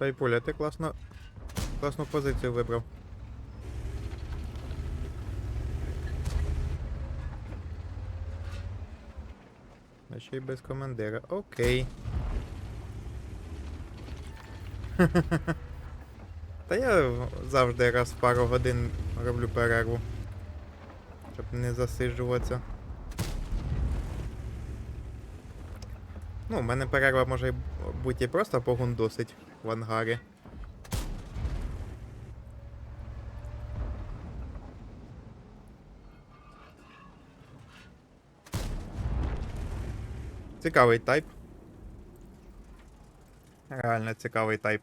Тайпуля, ти класно. Класну позицію вибрав. А ще й без командира. Окей. Та я завжди раз в пару годин роблю перерву. Щоб не засиджуватися. Ну, у мене перерва може бути просто погундосить в ангарі. Цікавий тайп. Реально цікавий тайп.